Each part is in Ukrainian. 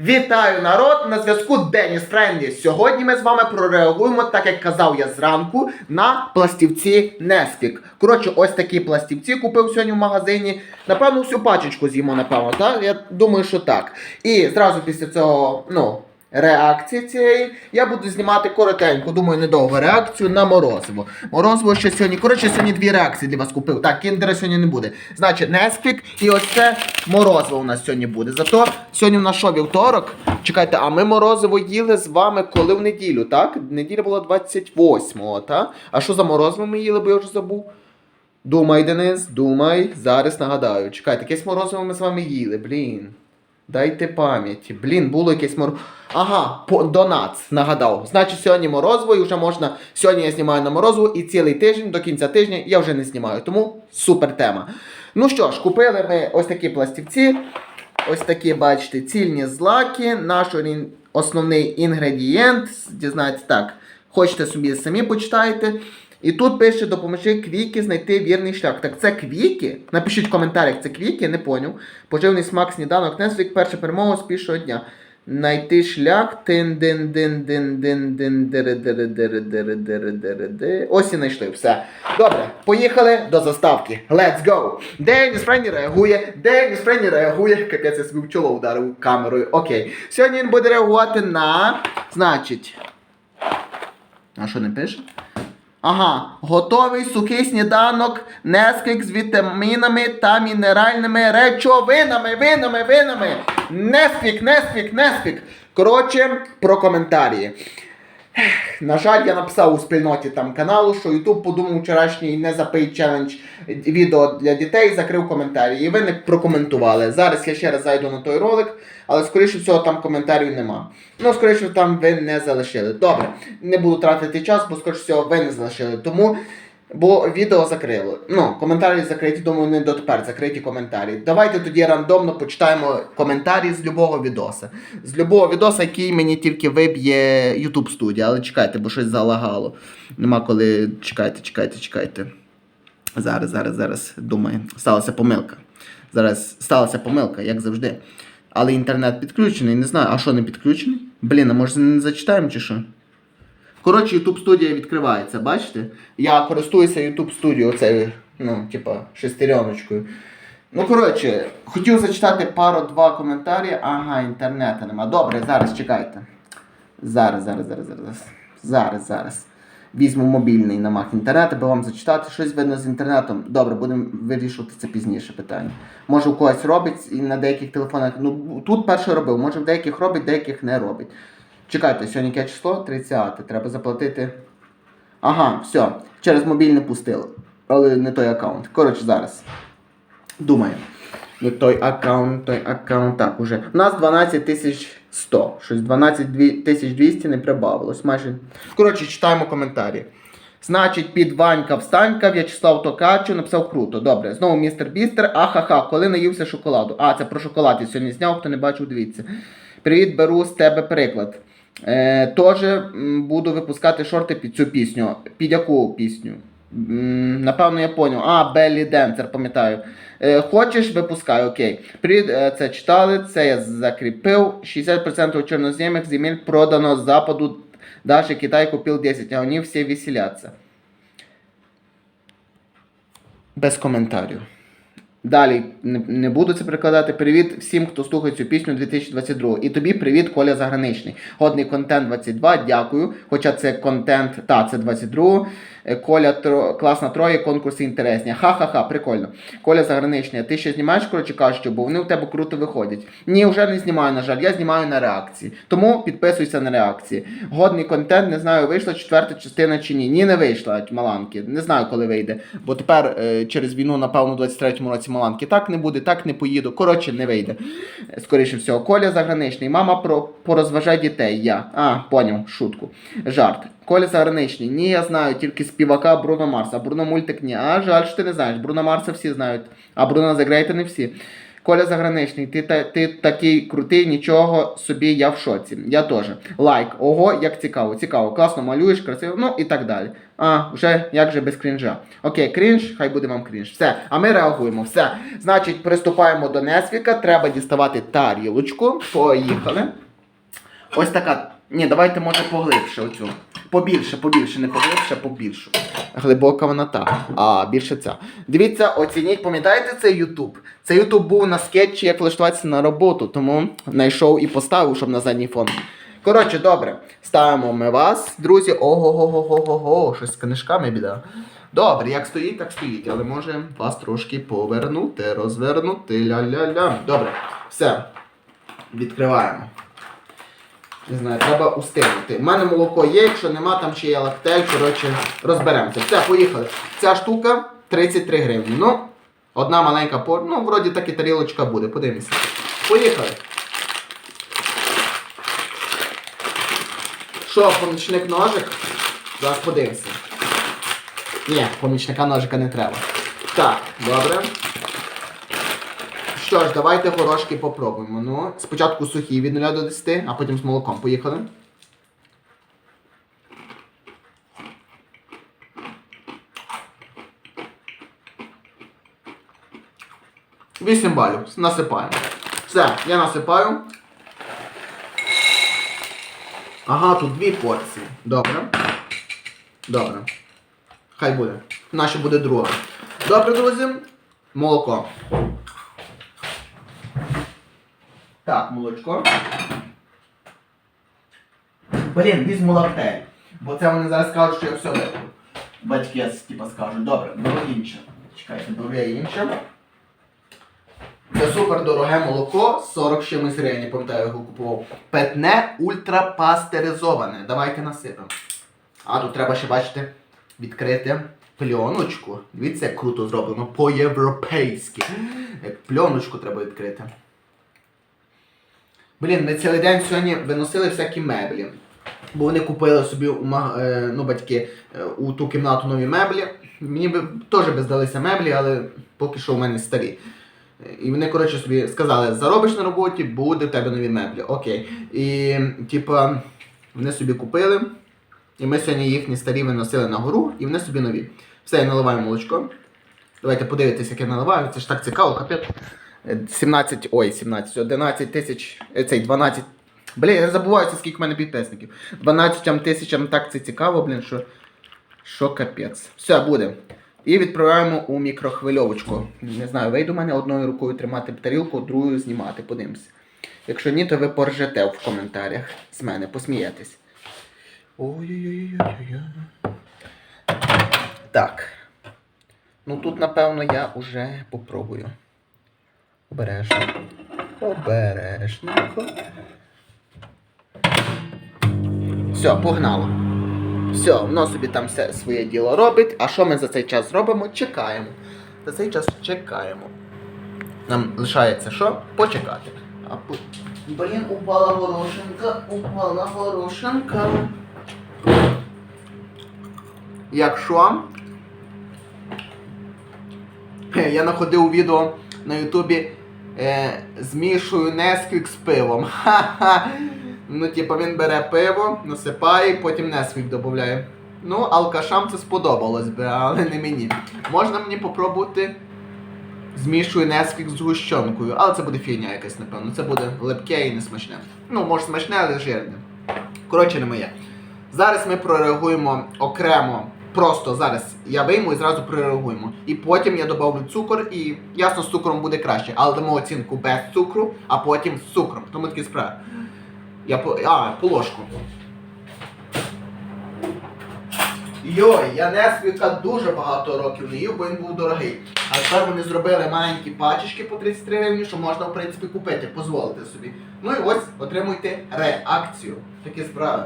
Вітаю народ! На зв'язку Деніс Френді. Сьогодні ми з вами прореагуємо, так як казав я зранку, на пластівці Несквік. Коротше, ось такі пластівці купив сьогодні в магазині. Напевно, всю пачечку з'їмо, напевно, так? Я думаю, що так. І зразу після цього, ну. Реакції цієї я буду знімати коротеньку, думаю, недовго реакцію на морозиво. Морозиво ще сьогодні. Коротше, сьогодні дві реакції для вас купив. Так, кіндера сьогодні не буде. Значить, Несквік і ось це морозиво у нас сьогодні буде. Зато сьогодні в нас що, вівторок. Чекайте, а ми морозиво їли з вами коли в неділю, так? Неділя була 28-го, так? А що за морозиво ми їли, бо я вже забув? Думай, Денис, думай. Зараз нагадаю. Чекайте, якесь морозиво ми з вами їли, блін. Дайте пам'яті. Блін, було якесь мор... Ага, по... донац, нагадав. Значить, сьогодні морозиво і вже можна. Сьогодні я знімаю на морозиво і цілий тиждень до кінця тижня я вже не знімаю. Тому супер тема. Ну що ж, купили ми ось такі пластівці. Ось такі, бачите, цільні злаки. Наш основний інгредієнт. Дізнаєтесь так. Хочете собі самі почитайте. І тут пише допоможи квіки знайти вірний шлях. Так це квіки? Напишіть в коментарях, це квіки, не поняв. Поживний смак сніданок Несвік, перша перемога з першого дня. Найти шлях тин дин дин дин дин дин дири дири дири дири дири дири дири Ось і знайшли все. Добре, поїхали до заставки. Let's go! Деніс Френні реагує, Деніс Френні реагує. Капець, я собі в чоло ударив камерою. Окей. Сьогодні він буде реагувати на. Значить. А що не пише? Ага, готовий сухий сніданок, несквік з вітамінами та мінеральними речовинами, винами, винами. Несквік, несквік, несквік. Коротше, про коментарі. На жаль, я написав у спільноті там каналу, що YouTube подумав вчорашній не запий челендж відео для дітей, закрив коментарі. І ви не прокоментували. Зараз я ще раз зайду на той ролик, але скоріше всього там коментарів нема. Ну, скоріше там ви не залишили. Добре, не буду тратити час, бо скоріше всього ви не залишили. Тому. Бо відео закрило. Ну, коментарі закриті, думаю, не дотепер закриті коментарі. Давайте тоді рандомно почитаємо коментарі з любого відоса. З любого відоса, який мені тільки виб'є YouTube студія. Але чекайте, бо щось залагало. Нема коли. Чекайте, чекайте, чекайте. Зараз, зараз, зараз. Думаю, сталася помилка. Зараз сталася помилка, як завжди. Але інтернет підключений, не знаю. А що не підключений? Блін, а може не зачитаємо чи що? Коротше, YouTube студія відкривається, бачите? Я користуюся YouTube студією, оцею, ну, типа, шестереночкою. Ну, коротше, хотів зачитати пару-два коментарі. Ага, інтернету нема. Добре, зараз чекайте. Зараз, зараз, зараз, зараз. Зараз, зараз. Візьму мобільний намах інтернету, аби вам зачитати щось видно з інтернетом. Добре, будемо вирішувати це пізніше питання. Може у когось робить і на деяких телефонах. Ну, тут перше робив, може в деяких робить, деяких не робить. Чекайте, сьогодні яке число? 30. Треба заплатити. Ага, все. Через мобільний пустили. Але не той аккаунт. Коротше, зараз. Думаю. Не той аккаунт, той аккаунт. Так, уже. У нас 12 тисяч 100. Щось 12 тисяч 200 не прибавилось. Майже. Коротше, читаємо коментарі. Значить, під Ванька Встанька, В'ячеслав Токачу написав круто. Добре. Знову містер Бістер. Ахаха, коли наївся шоколаду. А, це про шоколад я сьогодні зняв, хто не бачив, дивіться. Привіт, беру з тебе приклад. Е, Теж буду випускати шорти під цю пісню. Під яку пісню? Напевно, я поняв. А, Беллі Денсер, пам'ятаю. Е, хочеш, випускай, окей. Привіт, е, це читали, це я закріпив. 60% чорноземних земель продано з западу. Даже Китай купив 10, а вони всі веселяться. Без коментарів. Далі не, буду це перекладати. Привіт всім, хто слухає цю пісню 2022. І тобі привіт, Коля Заграничний. Годний контент 22, дякую. Хоча це контент, та це 22. Е, Коля тро, класна троє, конкурси інтересні. Ха-ха-ха, прикольно. Коля Заграничний, ти ще знімаєш, коротше кажучи, бо вони у тебе круто виходять. Ні, вже не знімаю, на жаль, я знімаю на реакції. Тому підписуйся на реакції. Годний контент, не знаю, вийшла четверта частина чи ні. Ні, не вийшла, маланки. Не знаю, коли вийде. Бо тепер е, через війну, напевно, у 23-му році маланки так не буде, так не поїду. Коротше, не вийде. Скоріше всього, Коля Заграничний. Мама про порозважай дітей. Я. А, поняв, шутку. Жарт. Коля Заграничний. Ні, я знаю, тільки співака Бруно Марса. Бруно мультик ні. А жаль, що ти не знаєш. Бруно Марса всі знають. А Бруно Загрейта не всі. Коля заграничний, ти, та, ти такий крутий, нічого собі, я в шоці. Я теж. Лайк. Ого, як цікаво, цікаво. Класно малюєш, красиво, ну і так далі. А, вже як же без крінжа. Окей, крінж, хай буде вам крінж. Все, а ми реагуємо. Все. Значить, приступаємо до Несвіка. Треба діставати тарілочку. Поїхали. Ось така. Ні, давайте може поглибше оцю. Побільше, побільше, не поглибше, побільше. Глибока вона та. А, більше ця. Дивіться, оцініть, пам'ятаєте цей Ютуб? Цей Ютуб був на скетчі, як влаштуватися на роботу, тому знайшов і поставив, щоб на задній фон. Коротше, добре. Ставимо ми вас, друзі. Ого-го-го-го-го, щось з книжками біда. Добре, як стоїть, так стоїть, але може вас трошки повернути, розвернути, ля-ля-ля. Добре, все. Відкриваємо. Не знаю, треба устигнути. У мене молоко є, якщо нема, там ще є лактель, коротше, розберемося. Все, поїхали. Ця штука 33 гривні. Ну, одна маленька пор. Ну, вроді так і тарілочка буде, подивимося. Поїхали. Що, помічник ножик? Зараз подивимося. Ні, помічника ножика не треба. Так, добре. Що ж, давайте горошки попробуємо. Ну, спочатку сухі від 0 до 10, а потім з молоком. Поїхали. Вісім балів. Насипаємо. Все, я насипаю. Ага, тут дві порції. Добре. Добре. Хай буде. Наша буде друга. Добре, друзі. Молоко. Так, молочко. Блін, візьму лактель. Бо це вони зараз скажуть, що я все випив. Батьки типа скажуть, добре, беру інше. Чекайте, беру я інше. Це супер дороге молоко, 40 з чимось гривень, я пам'ятаю, його купував. Петне ультрапастеризоване. Давайте насипемо. А тут треба ще, бачите, відкрити пленочку. Дивіться, як круто зроблено по-європейськи. Як пленочку треба відкрити. Блін, ми цілий день сьогодні виносили всякі меблі. Бо вони купили собі у е, ну, батьки е, у ту кімнату нові меблі. Мені би теж би здалися меблі, але поки що у мене старі. І вони, коротше, собі сказали, заробиш на роботі, буде в тебе нові меблі. Окей. І, типа, вони собі купили. І ми сьогодні їхні старі виносили на гору, і вони собі нові. Все, я наливаю молочко. Давайте подивитися, як я наливаю. Це ж так цікаво, капець. Е, 17, ой, 17, 11 тисяч, е, цей 12. Блін, я забуваюся, скільки в мене підписників. 12 тисячам так це цікаво, блін, що. Що капець. Все, буде. І відправляємо у мікрохвильовочку. Не знаю, вийду в мене одною рукою тримати тарілку, другою знімати, подивимося. Якщо ні, то ви поржете в коментарях з мене, посмієтесь. Ой-ой-ой-ой-ой. Так. Ну тут, напевно, я уже попробую. Обережно. Обережненько. Все, погнало. Все, воно собі там все своє діло робить. А що ми за цей час зробимо? Чекаємо. За цей час чекаємо. Нам лишається що? Почекати. А по... Блін, упала горошинка, упала горошинка. Якщо Я знаходив відео на Ютубі е, змішую Несквік з пивом. Ха-ха. Ну, типа він бере пиво, насипає, потім Несквік додає. Ну, алкашам це сподобалось би, але не мені. Можна мені попробувати змішую Несквік з згущенкою, але це буде фігня якась, напевно. Це буде липке і не смачне. Ну, може смачне, але жирне. Коротше, не моє. Зараз ми прореагуємо окремо. Просто зараз я вийму і зразу прореагуємо. І потім я додавлю цукор, і ясно, з цукром буде краще. Але дамо оцінку без цукру, а потім з цукром. Тому такі справи. Я по. А, по ложку. Йой, я Несвіка дуже багато років не їв, бо він був дорогий. А тепер вони зробили маленькі пачечки по 33 гривні, що можна, в принципі, купити, дозволити собі. Ну і ось отримуйте реакцію. Такі справи.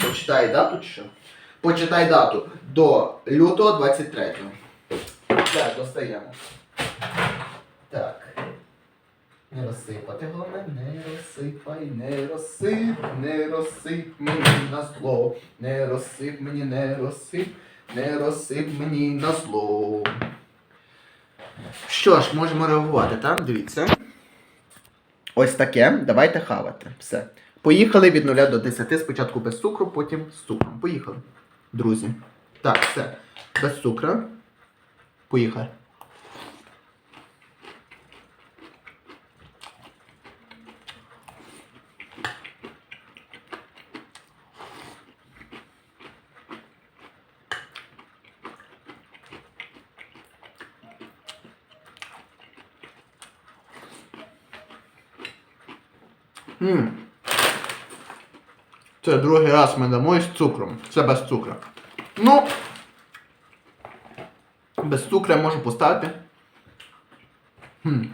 Почитай дату чи що? Почитай дату до лютого 23-го. Так, достаємо. Так. Не розсипати головне, не розсипай, не розсип, не розсип мені на зло. Не розсип мені, не розсип, не розсип мені на зло. Що ж, можемо реагувати, так? Дивіться. Ось таке. Давайте хавати. Все. Поїхали від 0 до 10. Спочатку без цукру, потім з цукром. Поїхали. Друзі. Так, все. Без цукру. Поїхали. Ммм. Це другий раз ми дамо із цукром. Це без цукру. Ну. Без цукру я можу поставити. Хм.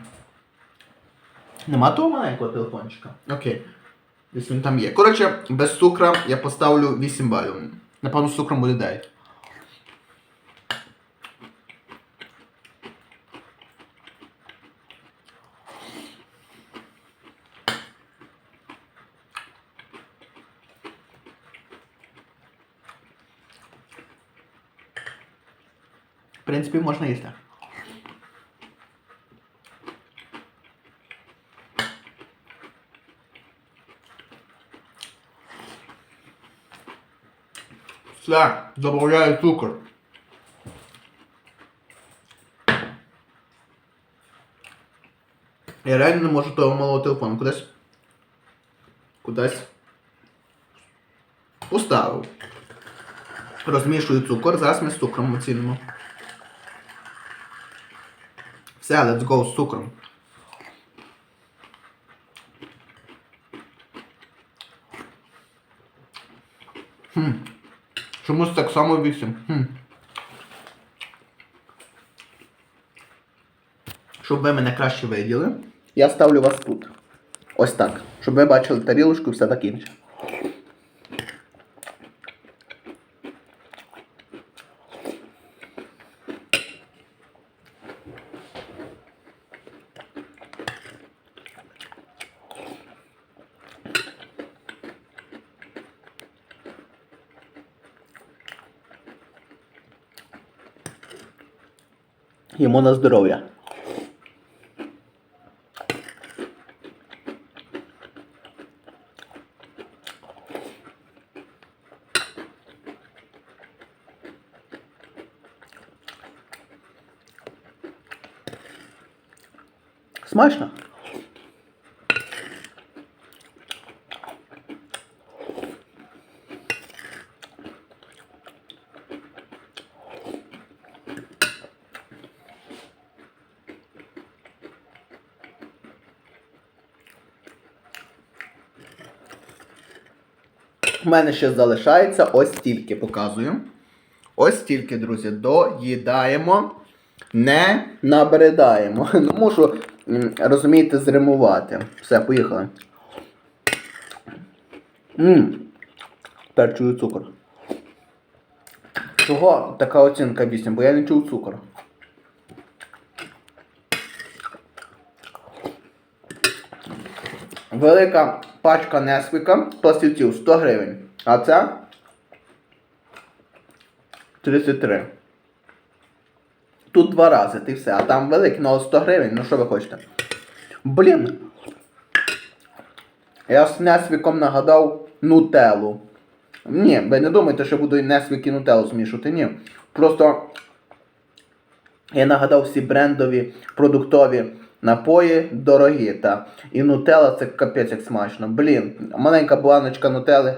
Нема того маленького телефончика? Окей. Десь він там є. Коротше, без цукру я поставлю 8 балів. Напевно, з цукром буде 9. Принципі, можна їсти. Все, добавляю цукор. Я реально не можу того малого телефону кудись. Кудись. Поставив. Розмішую цукор, зараз ми з цукром оцінимо. Все, let's go з цукром. Хм. Чомусь так само 8. Хм. Щоб ви мене краще виділи, я ставлю вас тут. Ось так. Щоб ви бачили тарілочку і все так інше. Йому на здоров'я. Смачно? У мене ще залишається ось стільки показую. Ось стільки, друзі, доїдаємо, не набридаємо. Ну, мушу, розумієте, зримувати. Все, поїхали. Ммм. Чую цукор. Чого така оцінка 8? Бо я не чув цукор. Велика пачка Несвіка пластівців 100 гривень. А це 33. Тут два рази, ти все. А там великий, ну 100 гривень, ну що ви хочете? Блін. Я з Несвіком нагадав нутеллу. Ні, ви не думайте, що буду і Несвік і нутеллу змішувати. Ні. Просто я нагадав всі брендові продуктові напої дорогі. Та. І нутелла це капець як смачно. Блін, маленька бланочка нутелли.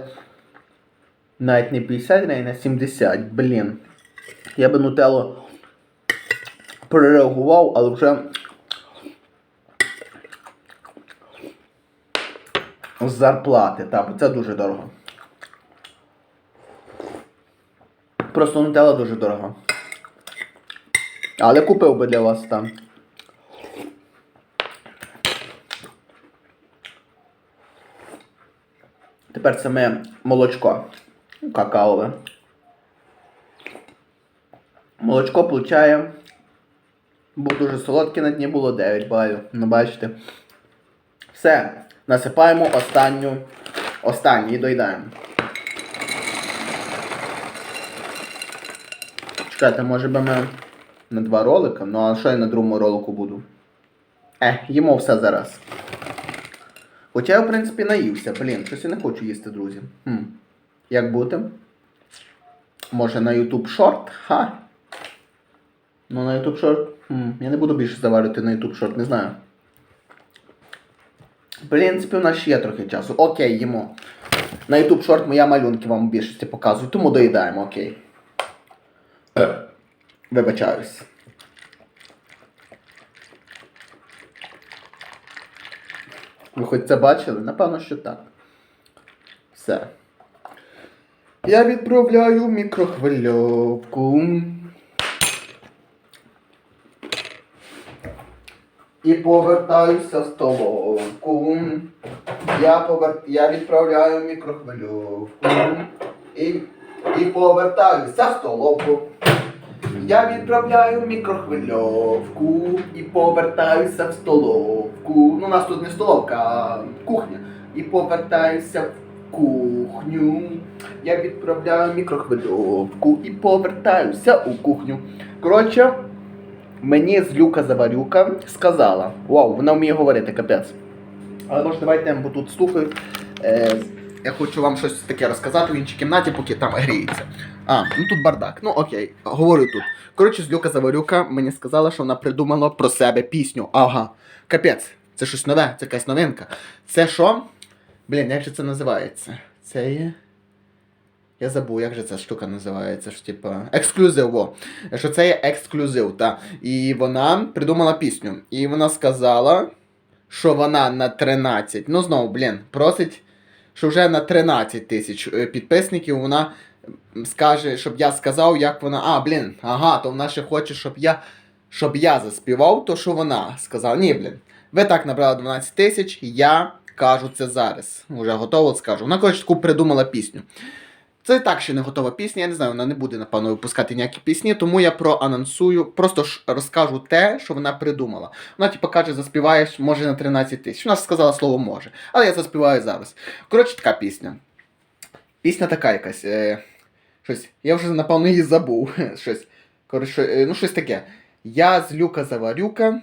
Навіть не 50 гривень, а 70. Блін. Я би нутеллу перереагував, але вже з зарплати, та, бо це дуже дорого. Просто нутелла дуже дорога. Але купив би для вас там. Тепер саме молочко какаове. Молочко получає. Був дуже солодкий на дні було 9 балів. Ну бачите. Все. Насипаємо останню. Останній і доїдаємо. Чекайте, може би ми на два ролика. Ну а що я на другому ролику буду? Е, їмо все зараз. Хоча я, в принципі, наївся. Блін, щось я не хочу їсти, друзі. Хм. Як бути? Може на YouTube шорт? Ха? Ну на YouTube шорт. Хм. Я не буду більше заварювати на YouTube шорт, не знаю. В принципі, у нас ще є трохи часу. Окей, їмо. На YouTube шорт моя малюнки вам в більшості показую, тому доїдаємо, окей. Вибачаюсь. Ви хоч це бачили? Напевно, що так. Все. Я відправляю мікрохвильовку. І повертаюся в столовку. Я, повер... я відправляю мікрохвильовку. І... і повертаюся в столовку. Я відправляю мікрохвильовку і повертаюся в столовку. Ну, у нас тут не столовка, а кухня. І повертаюся в кухню. Я відправляю мікрохвильовку і повертаюся у кухню. Коротше, мені з Люка Заварюка сказала. Вау, вона вміє говорити, капець. Але може давайте, бо тут слухаю. Е, я хочу вам щось таке розказати в іншій кімнаті, поки там гріється. А, ну тут бардак. Ну окей, говорю тут. Коротше, з Люка Заварюка мені сказала, що вона придумала про себе пісню. Ага. Капець, це щось нове, це якась новинка. Це що? Блін, як же це називається? Це є. Я забув, як же ця штука називається. Що, типа, ексклюзив, во. Що це є ексклюзив, та. І вона придумала пісню. І вона сказала, що вона на 13. Ну знову, блін, просить, що вже на 13 тисяч е, підписників вона скаже, щоб я сказав, як вона. А, блін, ага, то вона ще хоче, щоб я. Щоб я заспівав, то що вона сказала. Ні, блін. Ви так набрали 12 тисяч, я кажу це зараз. Уже готово скажу. Вона, коротше, таку придумала пісню. Це так ще не готова пісня, я не знаю, вона не буде, напевно, випускати ніякі пісні, тому я проанонсую, просто ж розкажу те, що вона придумала. Вона, типу, каже, заспіваєш, може, на 13 тисяч. Вона сказала слово може. Але я заспіваю зараз. Коротше, така пісня. Пісня така якась. Е, щось. Я вже, напевно, її забув. щось. Коротше, е, ну, щось таке. Я з Люка Заварюка,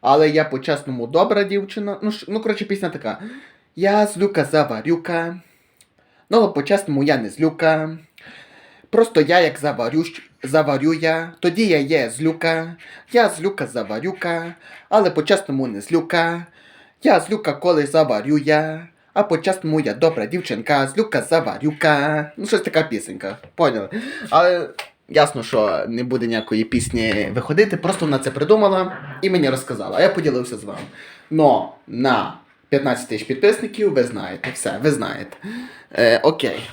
але я по-чесному добра дівчина. Ну, ш- ну коротше, пісня така. Я з Люка Заварюка. Ну, по-чесному я не з Люка. Просто я як заварю, заварю я, тоді я є з Люка. Я з Люка заварюка, але по-чесному не з Люка. Я з Люка коли заварю я, а по-чесному я добра дівчинка, з Люка заварюка. Ну, щось така пісенька, поняли. Але ясно, що не буде ніякої пісні виходити, просто вона це придумала і мені розказала, а я поділився з вами. Но на 15 тисяч підписників ви знаєте, все, ви знаєте. Е, окей.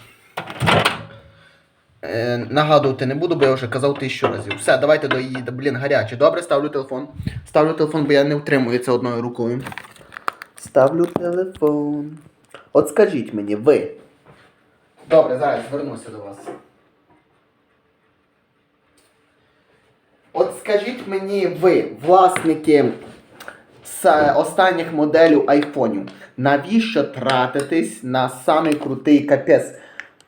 Е, нагадувати не буду, бо я вже казав тисячу разів. Все, давайте до її. Блін, гаряче. Добре, ставлю телефон. Ставлю телефон, бо я не втримую це одною рукою. Ставлю телефон. От скажіть мені, ви. Добре, зараз звернуся до вас. От скажіть мені, ви, власники з останніх моделів айфонів, навіщо тратитись на самий крутий капець?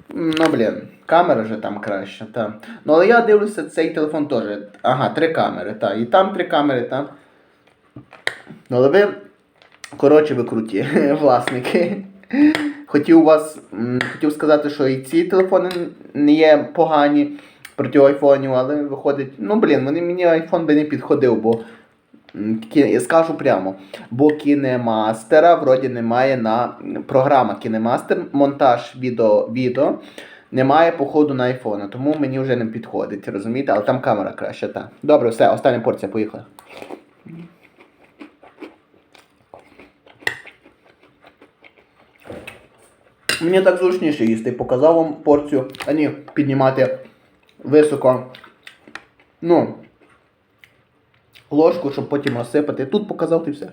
Ну, блін, камера вже там краще, та. Ну, але я дивлюся, цей телефон теж. Ага, три камери, та. І там три камери, та. Ну, але ви, коротше, ви круті, власники. Хотів вас, хотів сказати, що і ці телефони не є погані проти айфонів, але виходить, ну блін, вони мені айфон би не підходив, бо я скажу прямо, бо кінемастера вроді немає на програма кінемастер, монтаж відео, відео немає походу на айфона, тому мені вже не підходить, розумієте? Але там камера краща, так. Добре, все, остання порція, поїхали. Мені так зручніше їсти. Показав вам порцію, а ні, піднімати високо. Ну, ложку, щоб потім розсипати. Тут показав ти все.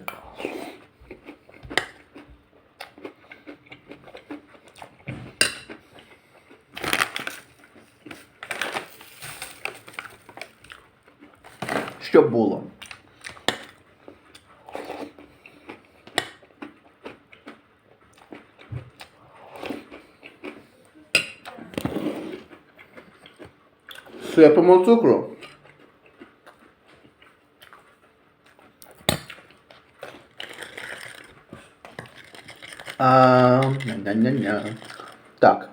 Сипемо цукру. А, ня ня ня Так.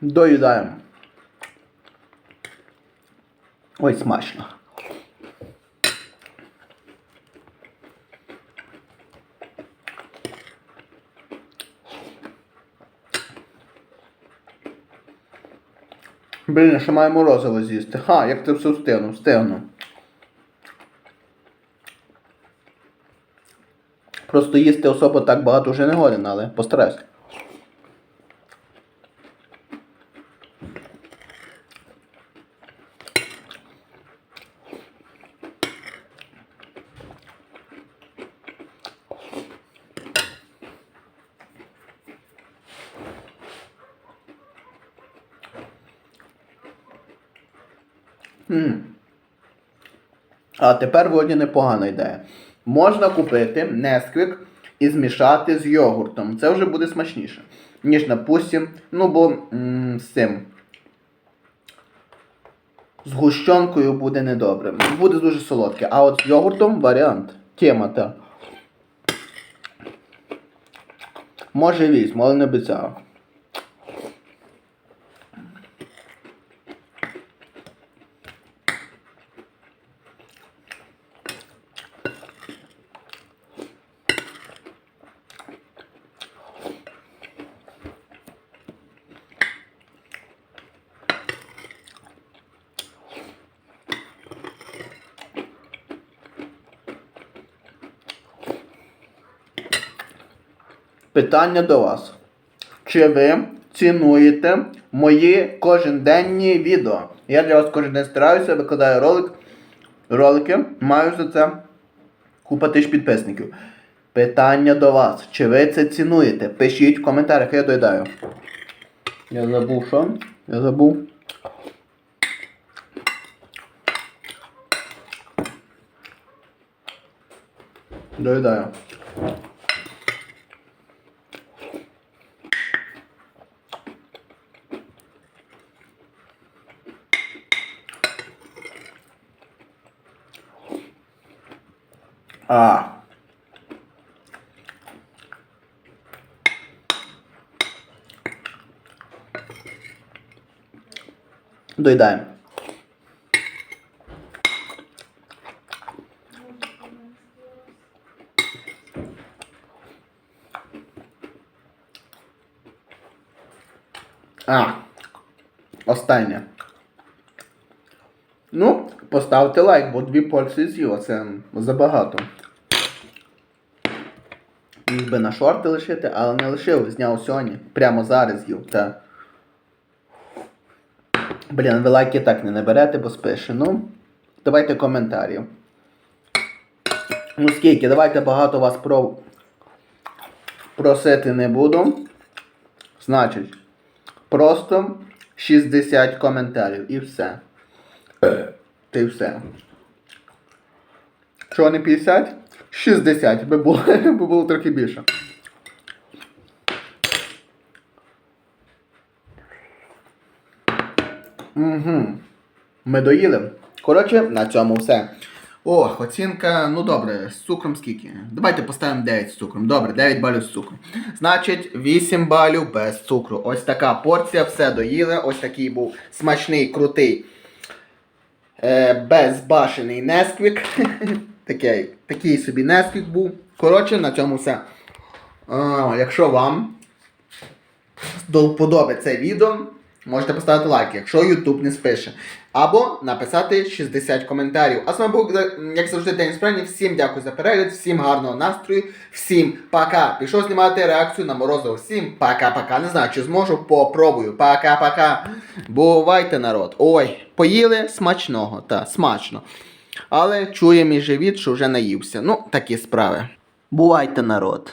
Доїдаємо. Ой, смачно. Блін, ще маю морозиво з'їсти. Ха, як це все встигну, встигну. Просто їсти особо так багато вже не годен, але постараюсь. М. А тепер вроді непогана ідея. Можна купити несквік і змішати з йогуртом. Це вже буде смачніше. Ніж напустим. Ну, бо м, з цим. З гущонкою буде недобре. Буде дуже солодке. А от з йогуртом варіант. Тема та. Може візьму, але не обіцяв. Питання до вас. Чи ви цінуєте мої коженденні відео? Я для вас кожен день стараюся, викладаю ролик, ролики, маю за це купа тисяч підписників. Питання до вас. Чи ви це цінуєте? Пишіть в коментарях, я доїдаю. Я забув що? Я забув. Доїдаю. А. Доїдаємо. А. Останнє. Ну, поставте лайк, бо дві порції з'їла, це забагато. Міг би на шорти лишити, але не лишив, зняв сьогодні. Прямо зараз їв. Та... Блін, ви лайки так не наберете, бо спише. Ну, давайте коментарі. Ну скільки, давайте багато вас про... просити не буду. Значить, просто 60 коментарів і все. Й все. Чого не 50? 60, би було, би було трохи більше. Угу. Ми доїли. Коротше, на цьому все. О, оцінка, ну добре, з цукром скільки? Давайте поставимо 9 з цукром. Добре, 9 балів з цукром. Значить, 8 балів без цукру. Ось така порція, все доїли. Ось такий був смачний, крутий, е, безбашений несквік. такий, такий собі несквік був. Коротше, на цьому все. А, якщо вам до це відео, можете поставити лайк, якщо YouTube не спише. Або написати 60 коментарів. А з вами був, як завжди, День Справні. Всім дякую за перегляд, всім гарного настрою, всім пока. Пішов знімати реакцію на Морозова. Всім пока-пока. Не знаю, чи зможу, попробую. Пока-пока. Бувайте, народ. Ой, поїли смачного, та, смачно. Але чує мій живіт, що вже наївся. Ну, такі справи. Бувайте, народ.